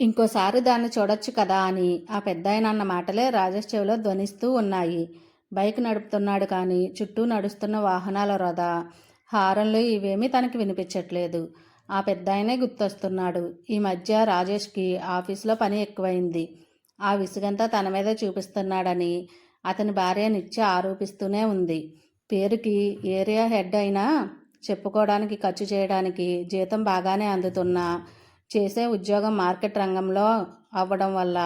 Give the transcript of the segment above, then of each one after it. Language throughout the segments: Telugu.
ఇంకోసారి దాన్ని చూడొచ్చు కదా అని ఆ పెద్దాయన అన్న మాటలే రాజేష్ చెవిలో ధ్వనిస్తూ ఉన్నాయి. బైక్ నడుపుతున్నాడు కానీ చుట్టూ నడుస్తున్న వాహనాల రొద హారన్లు ఇవేమీ తనకి వినిపించట్లేదు. ఆ పెద్దాయనే గుర్తొస్తున్నాడు. ఈ మధ్య రాజేష్కి ఆఫీస్లో పని ఎక్కువైంది. ఆ విసుగంతా తన మీదే చూపిస్తున్నాడని అతని భార్య నిత్య ఆరోపిస్తూనే ఉంది. పేరుకి ఏరియా హెడ్ అయినా చెప్పుకోవడానికి ఖర్చు చేయడానికి జీతం బాగానే అందుతున్నా చేసే ఉద్యోగం మార్కెట్ రంగంలో అవ్వడం వల్ల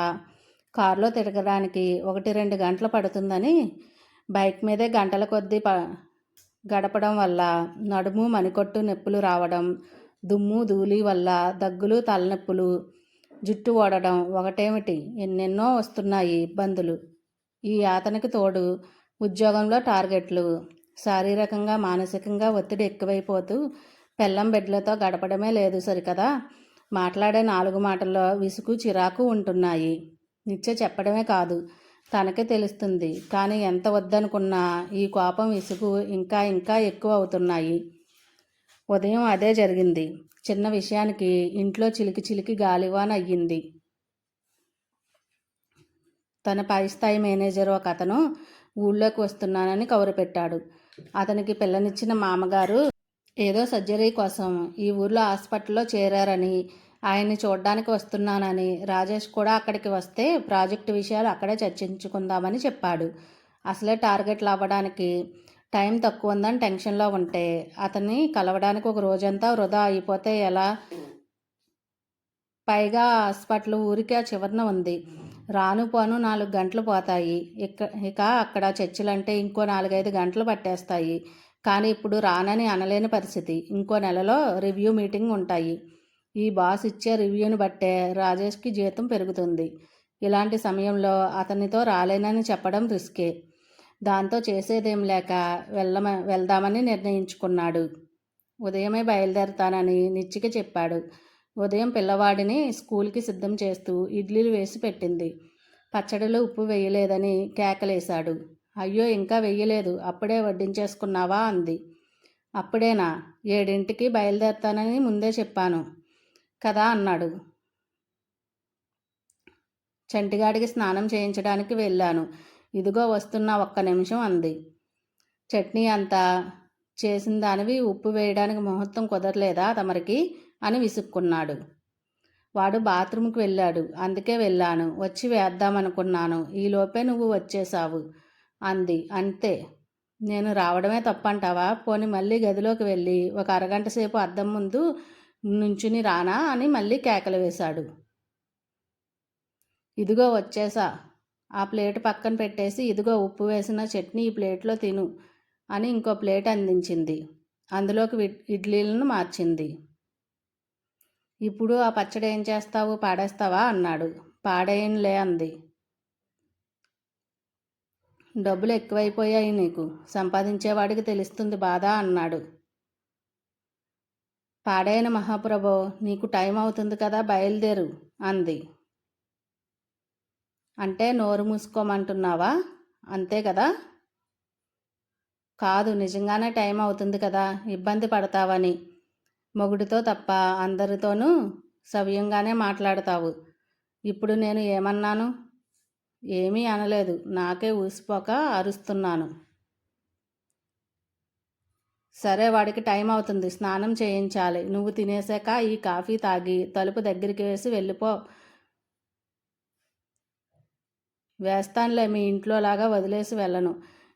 కారులో తిరగడానికి ఒకటి రెండు గంటలు పడుతుందని బైక్ మీదే గంటల కొద్దీ ప గడపడం వల్ల నడుము మణికొట్టు నొప్పులు రావడం దుమ్ము ధూళి వల్ల దగ్గులు తలనొప్పులు జుట్టు ఓడడం ఒకటేమిటి? ఎన్నెన్నో వస్తున్నాయి ఇబ్బందులు. ఈ యాతనకి తోడు ఉద్యోగంలో టార్గెట్లు శారీరకంగా మానసికంగా ఒత్తిడి ఎక్కువైపోతూ పెళ్ళం బిడ్డలతో గడపడమే లేదు సరికదా? మాట్లాడే నాలుగు మాటల్లో విసుగు చిరాకు ఉంటున్నాయి. నిత్య చెప్పడమే కాదు తనకే తెలుస్తుంది. కానీ ఎంత వద్దనుకున్నా ఈ కోపం విసుగు ఇంకా ఇంకా ఎక్కువ అవుతున్నాయి. ఉదయం అదే జరిగింది. చిన్న విషయానికి ఇంట్లో చిలికి చిలికి గాలివాన్ అయ్యింది. తన పై స్థాయి మేనేజర్ ఒక అతను ఊళ్ళోకి వస్తున్నానని కవరు పెట్టాడు. అతనికి పిల్లనిచ్చిన మామగారు ఏదో సర్జరీ కోసం ఈ ఊర్లో హాస్పిటల్లో చేరారని ఆయన్ని చూడడానికి వస్తున్నానని రాజేష్ కూడా అక్కడికి వస్తే ప్రాజెక్టు విషయాలు అక్కడే చర్చించుకుందామని చెప్పాడు. అసలే టార్గెట్లు అవ్వడానికి టైం తక్కువ ఉందని టెన్షన్లో ఉంటే అతన్ని కలవడానికి ఒక రోజంతా వృధా అయిపోతే ఎలా? పైగా హాస్పిటల్ ఊరికే చివరన ఉంది. రాను పోను నాలుగు గంటలు పోతాయి. ఇక ఇక అక్కడ చర్చిలంటే ఇంకో నాలుగైదు గంటలు పట్టేస్తాయి. కానీ ఇప్పుడు రానని అనలేని పరిస్థితి. ఇంకో నెలలో రివ్యూ మీటింగ్ ఉంటాయి. ఈ బాస్ ఇచ్చే రివ్యూని బట్టే రాజేష్కి జీతం పెరుగుతుంది. ఇలాంటి సమయంలో అతనితో రాలేనని చెప్పడం రిస్కే. దాంతో చేసేదేం లేక వెళ్ళమ వెళ్దామని నిర్ణయించుకున్నాడు. ఉదయమే బయలుదేరతానని నిచ్చికి చెప్పాడు. ఉదయం పిల్లవాడిని స్కూల్కి సిద్ధం చేస్తూ ఇడ్లీలు వేసి పెట్టింది. పచ్చడిలో ఉప్పు వేయలేదని కేకలేశాడు. అయ్యో ఇంకా వెయ్యలేదు. అప్పుడే వడ్డించేసుకున్నావా? అంది. అప్పుడేనా? ఏడింటికి బయలుదేరుతానని ముందే చెప్పాను. కదా? అన్నాడు. చంటిగాడికి స్నానం చేయించడానికి వెళ్ళాను. ఇదిగో వస్తున్న ఒక్క నిమిషం అంది. చట్నీ అంతా చేసిన దానివి ఉప్పు వేయడానికి ముహూర్తం కుదరలేదా తమరికి? అని విసుక్కున్నాడు. వాడు బాత్రూమ్కి వెళ్ళాడు. అందుకే వెళ్ళాను. వచ్చి వేద్దామనుకున్నాను. ఈలోపే నువ్వు వచ్చేసావు అంది. అంతే. నేను రావడమే తప్పంటావా? పోని మళ్ళీ గదిలోకి వెళ్ళి ఒక అరగంట సేపు అద్దం ముందు నుంచుని రానా అని మళ్ళీ కేకలు వేశాడు. ఇదిగో వచ్చేసా. ఆ ప్లేట్ పక్కన పెట్టేసి ఇదిగో ఉప్పు వేసిన చట్నీ ఈ ప్లేట్లో తిను అని ఇంకో ప్లేట్ అందించింది. అందులోకి ఇడ్లీలను మార్చింది. ఇప్పుడు ఆ పచ్చడి ఏం చేస్తావు? పాడేస్తావా? అన్నాడు. పాడేయంలే అంది. డబ్బులు ఎక్కువైపోయాయి నీకు. సంపాదించేవాడికి తెలుస్తుంది బాధ అన్నాడు. పాడైన మహాప్రభో నీకు టైం అవుతుంది కదా బయలుదేరు అంది. అంటే నోరు మూసుకోమంటున్నావా? అంతే కదా? కాదు నిజంగానే టైం అవుతుంది కదా ఇబ్బంది పడతావని. మొగుడితో తప్ప అందరితోనూ సవ్యంగానే మాట్లాడతావు. ఇప్పుడు నేను ఏమన్నాను? ఏమీ అనలేదు. నాకే ఊసిపోక అరుస్తున్నాను. సరే వాడికి టైం అవుతుంది. స్నానం చేయించాలి. నువ్వు తినేసాక ఈ కాఫీ తాగి తలుపు దగ్గరికి వేసి వెళ్ళిపో. వేస్తానులే మీ ఇంట్లోలాగా వదిలేసి వెళ్ళను.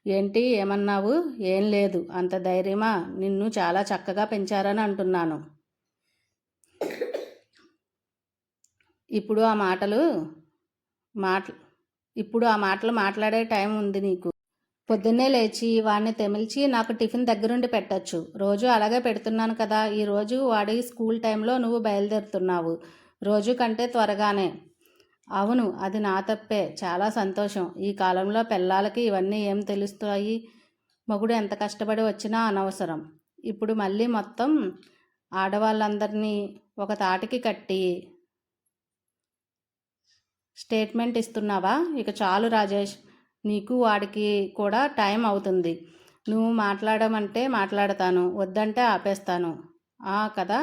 ఏంటి ఏమన్నావు? ఏం లేదు. అంత ధైర్యమా? నిన్ను చాలా చక్కగా పెంచారని అంటున్నాను. ఇప్పుడు ఆ మాటలు మాట ఇప్పుడు ఆ మాటలు మాట్లాడే టైం ఉంది నీకు. పొద్దున్నే లేచి వాడిని తెమిల్చి నాకు టిఫిన్ దగ్గరుండి పెట్టచ్చు. రోజు అలాగే పెడుతున్నాను కదా. ఈరోజు వాడి స్కూల్ టైంలో నువ్వు బయలుదేరుతున్నావు. రోజు కంటే త్వరగానే. అవును అది నా తప్పే. చాలా సంతోషం. ఈ కాలంలో పిల్లలకి ఇవన్నీ ఏం తెలుస్తాయి? మగుడు ఎంత కష్టపడి వచ్చినా అనవసరం. ఇప్పుడు మళ్ళీ మొత్తం ఆడవాళ్ళందరినీ ఒక తాటికి కట్టి స్టేట్మెంట్ ఇస్తున్నావా? ఇక చాలు రాజేష్ నీకు వాడికి కూడా టైం అవుతుంది. నువ్వు మాట్లాడమంటే మాట్లాడతాను వద్దంటే ఆపేస్తాను. ఆ కదా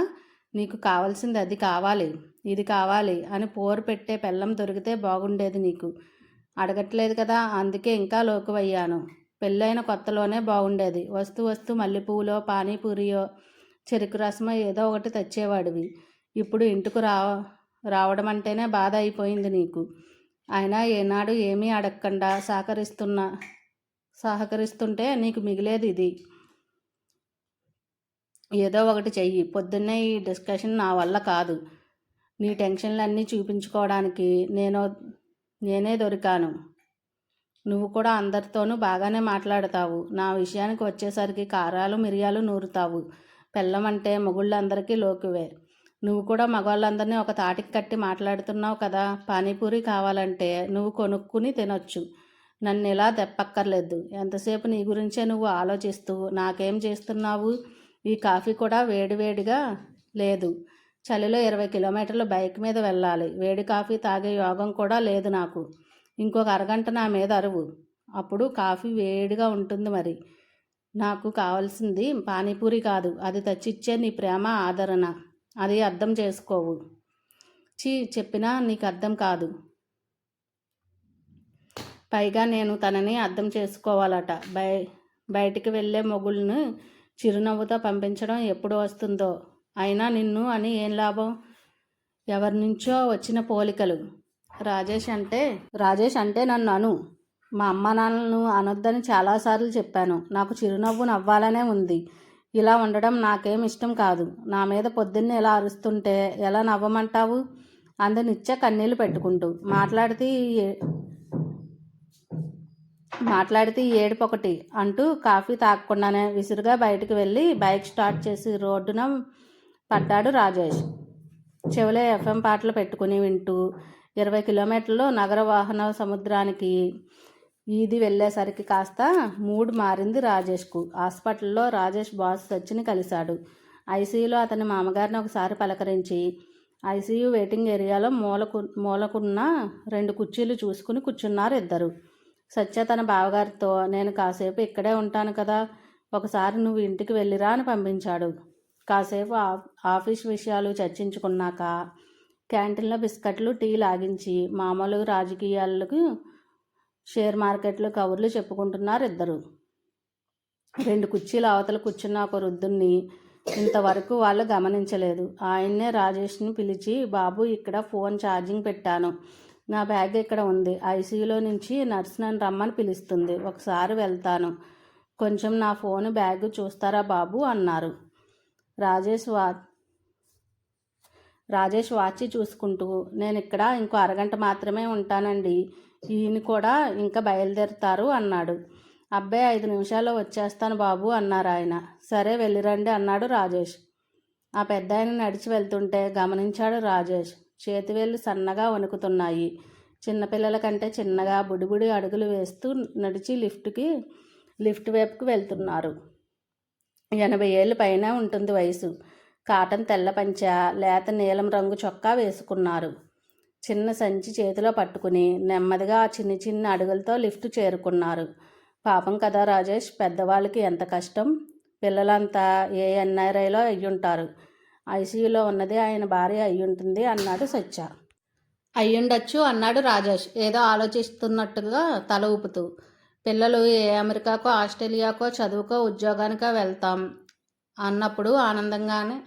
నీకు కావాల్సింది అది కావాలి ఇది కావాలి అని పోరు పెట్టే పెళ్ళం దొరికితే బాగుండేది నీకు. అడగట్లేదు కదా అందుకే ఇంకా లోకువయ్యాను. పెళ్ళైన కొత్తలోనే బాగుండేది. వస్తూ వస్తూ మల్లెపూలో పానీపూరియో చెరుకు రసమో ఏదో ఒకటి తెచ్చేవాడివి. ఇప్పుడు ఇంటికి రా రావడం అంటేనే బాధ అయిపోయింది నీకు. అయినా ఏనాడు ఏమీ అడగకుండా సహకరిస్తున్నా సహకరిస్తుంటే నీకు మిగిలేది ఇది. ఏదో ఒకటి చెయ్యి. పొద్దున్నే ఈ డిస్కషన్ నా వల్ల కాదు. నీ టెన్షన్లన్నీ చూపించుకోవడానికి నేను నేనే దొరికాను. నువ్వు కూడా అందరితోనూ బాగానే మాట్లాడతావు. నా విషయానికి వచ్చేసరికి కారాలు మిరియాలు నూరుతావు. పెళ్ళం అంటే మొగుళ్ళందరికీ లోకువే. నువ్వు కూడా మగవాళ్ళందరినీ ఒక తాటికి కట్టి మాట్లాడుతున్నావు కదా పానీపూరి కావాలంటే నువ్వు కొనుక్కుని తినొచ్చు. నన్ను ఇలా తెప్పక్కర్లేదు ఎంతసేపు నీ గురించే నువ్వు ఆలోచిస్తూ నాకేం చేస్తున్నావు? ఈ కాఫీ కూడా వేడివేడిగా లేదు. చలిలో ఇరవై కిలోమీటర్లు బైక్ మీద వెళ్ళాలి. వేడి కాఫీ తాగే యోగం కూడా లేదు నాకు. ఇంకొక అరగంట నా మీద అరువు. అప్పుడు కాఫీ వేడిగా ఉంటుంది మరి. నాకు కావాల్సింది పానీపూరి కాదు. అది తెచ్చిచ్చే నీ ప్రేమ ఆదరణ. అది అర్థం చేసుకోవు. చీ చెప్పినా నీకు అర్థం కాదు. పైగా నేను తనని అర్థం చేసుకోవాలట. బయ బయటికి వెళ్ళే మొగుళ్ళను చిరునవ్వుతో పంపించడం ఎప్పుడు వస్తుందో. అయినా నిన్ను అని ఏం లాభం? ఎవరి నుంచో వచ్చిన పోలికలు. రాజేష్ అంటే రాజేష్ అంటే నన్ను అను. మా అమ్మ నాన్నను అనొద్దని చాలాసార్లు చెప్పాను. నాకు చిరునవ్వు నవ్వాలనే ఉంది. ఇలా ఉండడం నాకేం ఇష్టం కాదు. నా మీద పొద్దున్నే ఇలా అరుస్తుంటే ఎలా నవ్వమంటావు? అందనిచ్చే కన్నీళ్ళు పెట్టుకుంటూ. మాట్లాడితే మాట్లాడితే ఏడుపు ఒకటి అంటూ కాఫీ తాగకుండానే విసురుగా బయటకు వెళ్ళి బైక్ స్టార్ట్ చేసి రోడ్డున పడ్డాడు రాజేష్. చెవిలో ఎఫ్ఎం పాటలు పెట్టుకుని వింటూ ఇరవై కిలోమీటర్లు నగర వాహన సముద్రానికి వీధి వెళ్ళేసరికి కాస్త మూడ్ మారింది రాజేష్కు. హాస్పిటల్లో రాజేష్ బాస్ సచ్చిని కలిశాడు. ఐసీయూలో అతని మామగారిని ఒకసారి పలకరించి ఐసీయూ వెయిటింగ్ ఏరియాలో మూలకు మూలకున్న రెండు కుర్చీలు చూసుకుని కూర్చున్నారు ఇద్దరు. సత్య తన బావగారితో నేను కాసేపు ఇక్కడే ఉంటాను కదా ఒకసారి నువ్వు ఇంటికి వెళ్ళిరా అని పంపించాడు. కాసేపు ఆఫీస్ విషయాలు చర్చించుకున్నాక క్యాంటీన్లో బిస్కెట్లు టీ లాగించి మామూలు రాజకీయాలకు షేర్ మార్కెట్లో కబుర్లు చెప్పుకుంటున్నారు ఇద్దరు. రెండు కుర్చీలు అవతల కూర్చున్న ఒక వృద్ధుణ్ణి ఇంతవరకు వాళ్ళు గమనించలేదు. ఆయన్నే రాజేష్ని పిలిచి బాబు ఇక్కడ ఫోన్ ఛార్జింగ్ పెట్టాను. నా బ్యాగ్ ఇక్కడ ఉంది. ఐసీయూలో నుంచి నర్స్ నన్ను రమ్మని పిలుస్తుంది. ఒకసారి వెళ్తాను. కొంచెం నా ఫోన్ బ్యాగ్ చూస్తారా బాబు? అన్నారు. రాజేష్ వా రాజేష్ వాచి చూసుకుంటూ నేను ఇక్కడ ఇంకో అరగంట మాత్రమే ఉంటానండి. ఈయన కూడా ఇంకా బయలుదేరుతారు అన్నాడు. అబ్బాయి ఐదు నిమిషాల్లో వచ్చేస్తాను బాబు అన్నారు ఆయన. సరే వెళ్ళిరండి అన్నాడు రాజేష్. ఆ పెద్ద ఆయన నడిచి వెళ్తుంటే గమనించాడు రాజేష్. చేతివేళ్ళు సన్నగా వణుకుతున్నాయి. చిన్నపిల్లల కంటే చిన్నగా బుడిబుడి అడుగులు వేస్తూ నడిచి లిఫ్ట్కి లిఫ్ట్ వైపుకు వెళ్తున్నారు. ఎనభై ఏళ్ళు పైన ఉంటుంది వయసు. కాటన్ తెల్ల పంచ లేత నీలం రంగు చొక్కా వేసుకున్నారు. చిన్న సంచి చేతిలో పట్టుకుని నెమ్మదిగా చిన్న చిన్న అడుగులతో లిఫ్ట్ చేరుకున్నారు. పాపం కదా రాజేష్ పెద్దవాళ్ళకి ఎంత కష్టం? పిల్లలంతా ఏ ఎన్ఆర్ఐలో అయ్యుంటారు. ఐసీయూలో ఉన్నది ఆయన భార్య అయ్యుంటుంది అన్నాడు సత్య అయ్యుండొచ్చు అన్నాడు రాజేష్ ఏదో ఆలోచిస్తున్నట్టుగా తల ఊపుతూ. పిల్లలు ఏ అమెరికాకో ఆస్ట్రేలియాకో చదువుకో ఉద్యోగానికో వెళ్తాం అన్నప్పుడు ఆనందంగానే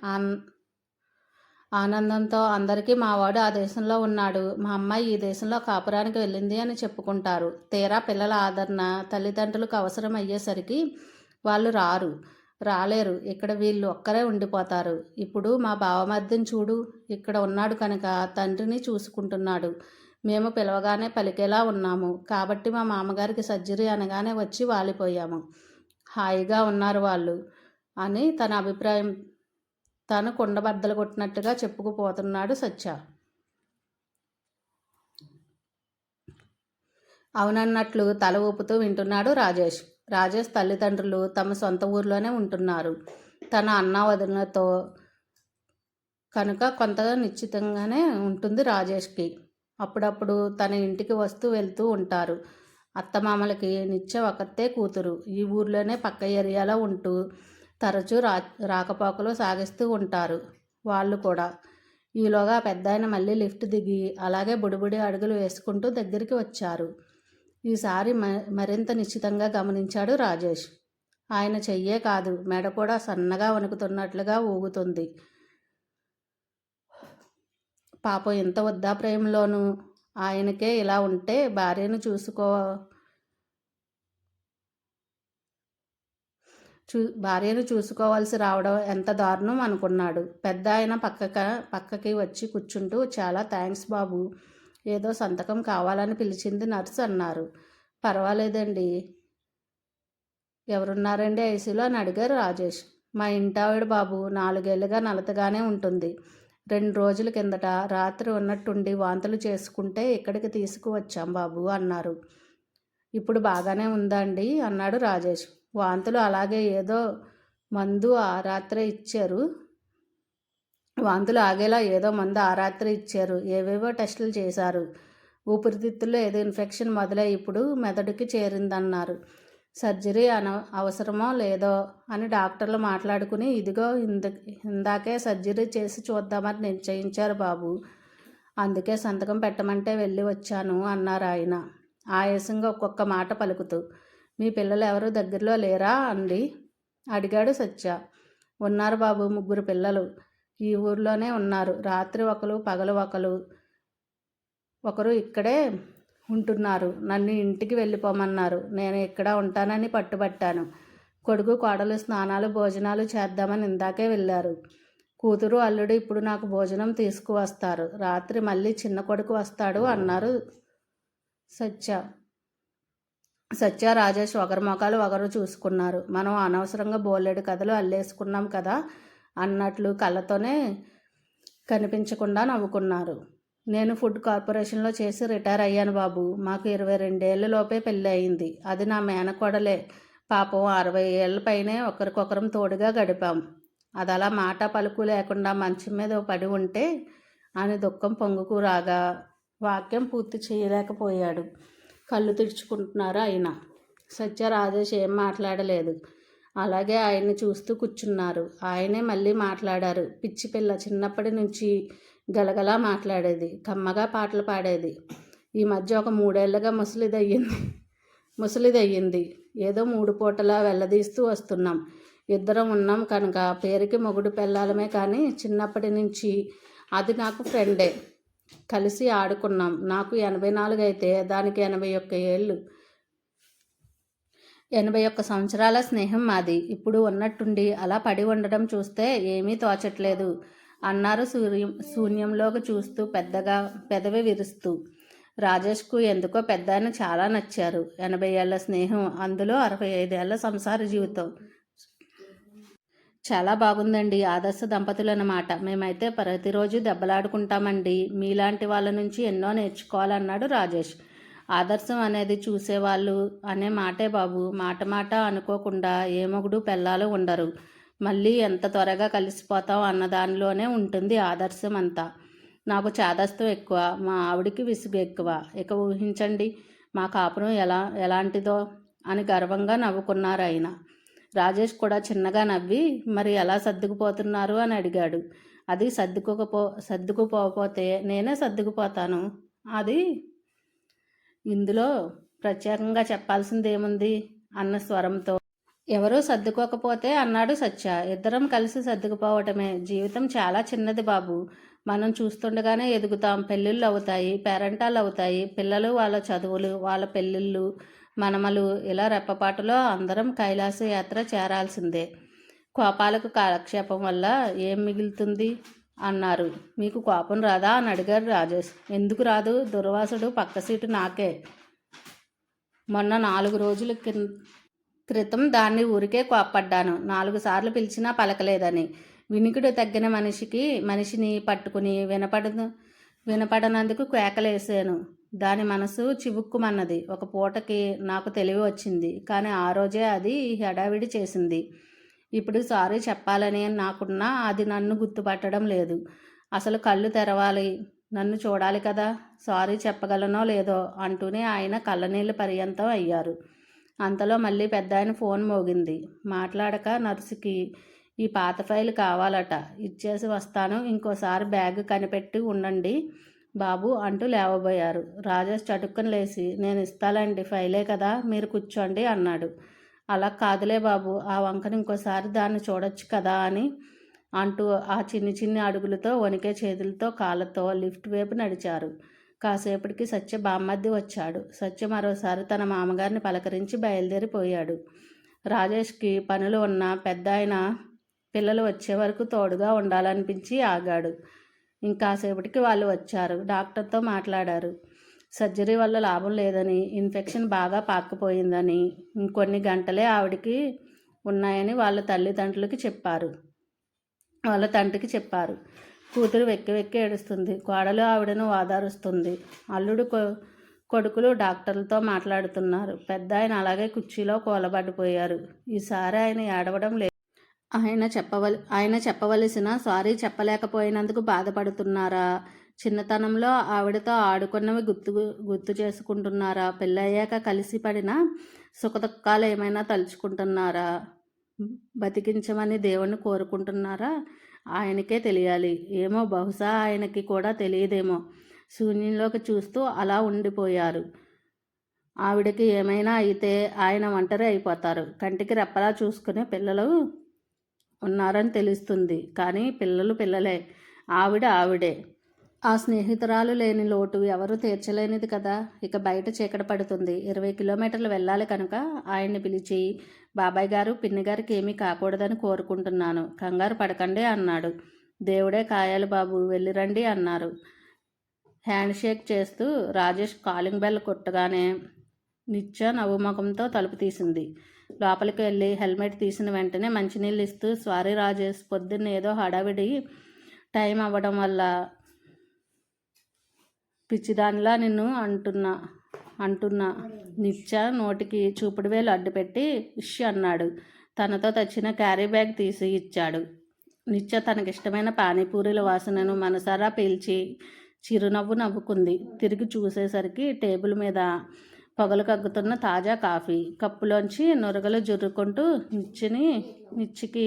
ఆనందంతో అందరికీ మావాడు ఆ దేశంలో ఉన్నాడు. మా అమ్మాయి ఈ దేశంలో కాపురానికి వెళ్ళింది అని చెప్పుకుంటారు. తీరా పిల్లల ఆదరణ తల్లిదండ్రులకు అవసరం అయ్యేసరికి వాళ్ళు రారు. రాలేరు. ఇక్కడ వీళ్ళు ఒక్కరే ఉండిపోతారు. ఇప్పుడు మా బావమర్దిని చూడు. ఇక్కడ ఉన్నాడు కనుక తండ్రిని చూసుకుంటున్నాడు. మేము పిలవగానే పలికేలా ఉన్నాము. కాబట్టి మా మామగారికి సర్జరీ అనగానే వచ్చి వాలిపోయాము. హాయిగా ఉన్నారు వాళ్ళు అని తన అభిప్రాయం తను కుండబద్దలు కొట్టినట్టుగా చెప్పుకుపోతున్నాడు సత్య. అవునన్నట్లు తల ఊపుతూ వింటున్నాడు రాజేష్. రాజేష్ తల్లిదండ్రులు తమ సొంత ఊర్లోనే ఉంటున్నారు. తన అన్న వదినతో కనుక కొంతగా నిశ్చితంగానే ఉంటుంది రాజేష్కి. అప్పుడప్పుడు తన ఇంటికి వస్తూ వెళ్తూ ఉంటారు. అత్తమామలకి నిత్య ఒకతే కూతురు. ఈ ఊర్లోనే పక్క ఏరియాలో ఉంటూ తరచూ రా రాకపోకలు సాగిస్తూ ఉంటారు వాళ్ళు కూడా. ఈలోగా పెద్ద ఆయన మళ్ళీ లిఫ్ట్ దిగి అలాగే బుడిబుడి అడుగులు వేసుకుంటూ దగ్గరికి వచ్చారు. ఈసారి మరింత నిశ్చితంగా గమనించాడు రాజేష్. ఆయన చెయ్యే కాదు మెడ కూడా సన్నగా వణుకుతున్నట్లుగా ఊగుతుంది. పాపం ఇంత వృద్ధాప్రాయంలోనూ ఆయనకే ఇలా ఉంటే భార్యను చూసుకో చూ భార్యను చూసుకోవాల్సి రావడం ఎంత దారుణం అనుకున్నాడు. పెద్ద ఆయన పక్కక పక్కకి వచ్చి కూర్చుంటూ చాలా థ్యాంక్స్ బాబు ఏదో సంతకం కావాలని పిలిచింది నర్స్ అన్నారు. పర్వాలేదండి. ఎవరున్నారండి ఐసీలో? అని అడిగారు రాజేష్. మా ఇంటావిడ బాబు నాలుగేళ్ళుగా నలతగానే ఉంటుంది. రెండు రోజుల కిందట రాత్రి ఉన్నట్టుండి వాంతులు చేసుకుంటే ఇక్కడికి తీసుకువచ్చాం బాబు అన్నారు. ఇప్పుడు బాగానే ఉందా అండి? అన్నాడు రాజేష్. వాంతులు అలాగే ఏదో మందు ఆ రాత్రే ఇచ్చారు. వాంతులు ఆగేలా ఏదో మందు ఆ రాత్రి ఇచ్చారు. ఏవేవో టెస్టులు చేశారు. ఊపిరితిత్తుల్లో ఏదో ఇన్ఫెక్షన్ మొదలై ఇప్పుడు మెదడుకి చేరిందన్నారు. సర్జరీ అన అవసరమో లేదో అని డాక్టర్లు మాట్లాడుకుని ఇదిగో ఇంద ఇందాకే సర్జరీ చేసి చూద్దామని నిశ్చయించారు బాబు. అందుకే సంతకం పెట్టమంటే వెళ్ళి వచ్చాను అన్నారు ఆయన. ఆయాసంగా ఒక్కొక్క మాట పలుకుతూ. మీ పిల్లలు ఎవరు దగ్గరలో లేరా? అండి అడిగాడు సత్య. ఉన్నారు బాబు ముగ్గురు పిల్లలు. ఈ ఊర్లోనే ఉన్నారు. రాత్రి ఒకరు పగలు ఒకరు ఒకరు ఇక్కడే ఉంటున్నారు. నన్ను ఇంటికి వెళ్ళిపోమన్నారు. నేను ఇక్కడ ఉంటానని పట్టుబట్టాను. కొడుకు కోడలు స్నానాలు భోజనాలు చేద్దామని ఇందాకే వెళ్ళారు. కూతురు అల్లుడు ఇప్పుడు నాకు భోజనం తీసుకువస్తారు. రాత్రి మళ్ళీ చిన్న కొడుకు వస్తాడు అన్నారు సత్య. సత్య రాజేష్ ఒకరి మొఖాలు ఒకరు చూసుకున్నారు. మనం అనవసరంగా బోలెడు కథలు అల్లేసుకున్నాం కదా అన్నట్లు కళ్ళతోనే కనిపించకుండా నవ్వుకున్నారు. నేను ఫుడ్ కార్పొరేషన్లో చేసి రిటైర్ అయ్యాను బాబు. మాకు ఇరవై రెండేళ్ళ లోపే పెళ్ళి అయింది. అది నా మేనకోడలే. పాపం అరవై ఏళ్ళ పైనే ఒకరికొకరం తోడుగా గడిపాం. అది అలా మాట పలుకు లేకుండా మంచం మీద పడి ఉంటే అని దుఃఖం పొంగుకు రాగా వాక్యం పూర్తి చేయలేకపోయాడు. కళ్ళు తుడుచుకుంటున్నారు ఆయన? సత్య రాజేష్ ఏం మాట్లాడలేదు. అలాగే ఆయన్ని చూస్తూ కూర్చున్నారు. ఆయనే మళ్ళీ మాట్లాడారు. పిచ్చి పిల్ల చిన్నప్పటి నుంచి గలగలా మాట్లాడేది. కమ్మగా పాటలు పాడేది. ఈ మధ్య ఒక మూడేళ్ళుగా ముసలిదయ్యింది. ముసలిదయ్యింది. ఏదో మూడు పూటలా వెళ్ళదీస్తూ వస్తున్నాం. ఇద్దరం ఉన్నాం కనుక పేరుకి మొగుడు పెళ్ళాలమే కానీ చిన్నప్పటి నుంచి అది నాకు ఫ్రెండే. కలిసి ఆడుకున్నాం. నాకు ఎనభై నాలుగు అయితే దానికి ఎనభై ఒక్క ఏళ్ళు. ఎనభై ఒక్క సంవత్సరాల స్నేహం మాది. ఇప్పుడు ఉన్నట్టుండి అలా పడి ఉండడం చూస్తే ఏమీ తోచట్లేదు. అన్నారు సూర్యం శూన్యంలోకి చూస్తూ పెద్దగా పెదవి విరుస్తూ. రాజేష్కు ఎందుకో పెద్ద చాలా నచ్చారు. ఎనభై ఏళ్ళ స్నేహం అందులో అరవై ఐదేళ్ళ సంసార జీవితం. చాలా బాగుందండి. ఆదర్శ దంపతులు అన్నమాట. మేమైతే ప్రతిరోజు దెబ్బలాడుకుంటామండి. మీలాంటి వాళ్ళ నుంచి ఎన్నో నేర్చుకోవాలన్నాడు రాజేష్. ఆదర్శం అనేది చూసేవాళ్ళు అనే మాటే బాబు. మాట మాట అనుకోకుండా ఏ మొగుడు పెళ్ళాలు ఉండరు. మళ్ళీ ఎంత త్వరగా కలిసిపోతాం అన్న దానిలోనే ఉంటుంది ఆదర్శం అంతా. నాకు చాదస్తం ఎక్కువ. మా ఆవిడికి విసుగు ఎక్కువ. ఇక ఊహించండి మా కాపురం ఎలా ఎలాంటిదో అని గర్వంగా నవ్వుకున్నారు ఆయన. రాజేష్ కూడా చిన్నగా నవ్వి మరి ఎలా సర్దుకుపోతున్నారు? అని అడిగాడు. అది సర్దుకోకపో సర్దుకుపోకపోతే నేనే సర్దుకుపోతాను. అది ఇందులో ప్రత్యేకంగా చెప్పాల్సింది ఏముంది అన్న స్వరంతో. ఎవరూ సర్దుకోకపోతే అన్నాడు సత్య. ఇద్దరం కలిసి సర్దుకుపోవటమే. జీవితం చాలా చిన్నది బాబు. మనం చూస్తుండగానే ఎదుగుతాం. పెళ్ళిళ్ళు అవుతాయి పేరెంటాలు అవుతాయి పిల్లలు వాళ్ళ చదువులు వాళ్ళ పెళ్ళిళ్ళు మనమలు ఇలా రెప్పపాటులో అందరం కైలాస యాత్ర చేరాల్సిందే. కోపాలకు కాలక్షేపం వల్ల ఏం మిగులుతుంది? అన్నారు. మీకు కోపం రాదా? అని అడిగారు రాజేష్. ఎందుకు రాదు? దుర్వాసుడు పక్క సీటు నాకే. మొన్న నాలుగు రోజుల క్రితం దాన్ని ఊరికే కోప్పడ్డాను. నాలుగు సార్లు పిలిచినా పలకలేదని. వినికిడు తగ్గిన మనిషికి మనిషిని పట్టుకుని వినపడ వినపడనందుకు కేకలేసాను దాని మనసు చివుక్కుమన్నది. ఒక పూటకి నాకు తెలివి వచ్చింది. కానీ ఆ రోజే అది హడావిడి చేసింది. ఇప్పుడు సారీ చెప్పాలని నాకున్నా అది నన్ను గుర్తుపట్టడం లేదు. అసలు కళ్ళు తెరవాలి. నన్ను చూడాలి కదా. సారీ చెప్పగలనో లేదో అంటూనే ఆయన కళ్ళనీళ్ళు పర్యంతం అయ్యారు. అంతలో మళ్ళీ పెద్ద ఆయన ఫోన్ మోగింది. మాట్లాడక నర్సుకి ఈ పాత ఫైల్ కావాలట. ఇచ్చేసి వస్తాను. ఇంకోసారి బ్యాగ్ కనిపెట్టి ఉండండి. బాబు అంటూ లేవబోయారు. రాజేష్ చటుక్కుని లేచి నేను ఇస్తాలండి ఫైలే కదా మీరు కూర్చోండి అన్నాడు. అలా కాదులే బాబు ఆ వంకను ఇంకోసారి దాన్ని చూడొచ్చు కదా అని అంటూ ఆ చిన్ని చిన్ని అడుగులతో వణికే చేతులతో కాళ్ళతో లిఫ్ట్ వైపు నడిచారు. కాసేపటికి సత్య బామ్మద్ది వచ్చాడు. సత్య మరోసారి తన మామగారిని పలకరించి బయలుదేరిపోయాడు. రాజేష్కి పనులు ఉన్న పెద్ద ఆయన పిల్లలు వచ్చే వరకు తోడుగా ఉండాలనిపించి ఆగాడు. ఇంకాసేపటికి వాళ్ళు వచ్చారు. డాక్టర్తో మాట్లాడారు. సర్జరీ వల్ల లాభం లేదని ఇన్ఫెక్షన్ బాగా పాకపోయిందని ఇంకొన్ని గంటలే ఆవిడికి ఉన్నాయని వాళ్ళ తల్లిదండ్రులకి చెప్పారు. వాళ్ళ తండ్రికి చెప్పారు. కూతురు వెక్కి వెక్కి ఏడుస్తుంది. కోడలు ఆవిడను వాదారుస్తుంది. అల్లుడు కొ కొడుకులు డాక్టర్లతో మాట్లాడుతున్నారు. పెద్ద ఆయన అలాగే కుర్చీలో కూలబడిపోయారు. ఈసారి ఆయన ఏడవడం లేదు. ఆయన చెప్పవల ఆయన చెప్పవలసిన సారీ చెప్పలేకపోయినందుకు బాధపడుతున్నారా? చిన్నతనంలో ఆవిడతో ఆడుకున్నవి గుర్తు గుర్తు చేసుకుంటున్నారా? పెళ్ళయ్యాక కలిసి పడిన సుఖదుఖాలు ఏమైనా తలుచుకుంటున్నారా? బతికించమని దేవుణ్ణి కోరుకుంటున్నారా? ఆయనకే తెలియాలి. ఏమో బహుశా ఆయనకి కూడా తెలియదేమో. శూన్యంలోకి చూస్తూ అలా ఉండిపోయారు. ఆవిడకి ఏమైనా అయితే ఆయన ఒంటరి అయిపోతారు. కంటికి రెప్పలా చూసుకునే పిల్లలు ఉన్నారని తెలుస్తుంది. కానీ పిల్లలు పిల్లలే. ఆవిడ ఆవిడే. ఆ స్నేహితురాలు లేని లోటు ఎవరు తీర్చలేనిది కదా. ఇక బయట చీకట పడుతుంది. ఇరవై కిలోమీటర్లు వెళ్ళాలి కనుక ఆయన్ని పిలిచి బాబాయ్ గారు పిన్ని గారికి ఏమీ కాకూడదని కోరుకుంటున్నాను. కంగారు పడకండి అన్నాడు. దేవుడే కాయాలి బాబు వెళ్ళిరండి అన్నారు. హ్యాండ్ షేక్ చేస్తూ రాజేష్ కాలింగ్ బెల్ కొట్టగానే నిత్య నవ్వుముఖంతో తలుపు తీసింది. లోపలికి వెళ్ళి హెల్మెట్ తీసిన వెంటనే మంచినీళ్ళు ఇస్తూ స్వారీ రాజేష్ పొద్దున్న ఏదో హడావిడి టైం అవ్వడం వల్ల పిచ్చిదానిలా నిన్ను అంటున్నా అంటున్నా. నిత్య నోటికి చూపుడు వేలు అడ్డుపెట్టి ఇష్ అన్నాడు. తనతో తెచ్చిన క్యారీ బ్యాగ్ తీసి ఇచ్చాడు. నిత్య తనకిష్టమైన పానీపూరీల వాసనను మనసారా పీల్చి చిరునవ్వు నవ్వుకుంది. తిరిగి చూసేసరికి టేబుల్ మీద పొగలు కగ్గుతున్న తాజా కాఫీ కప్పులోంచి నురగలు జుర్రుకుంటూ నిచ్చిని నిచ్చికి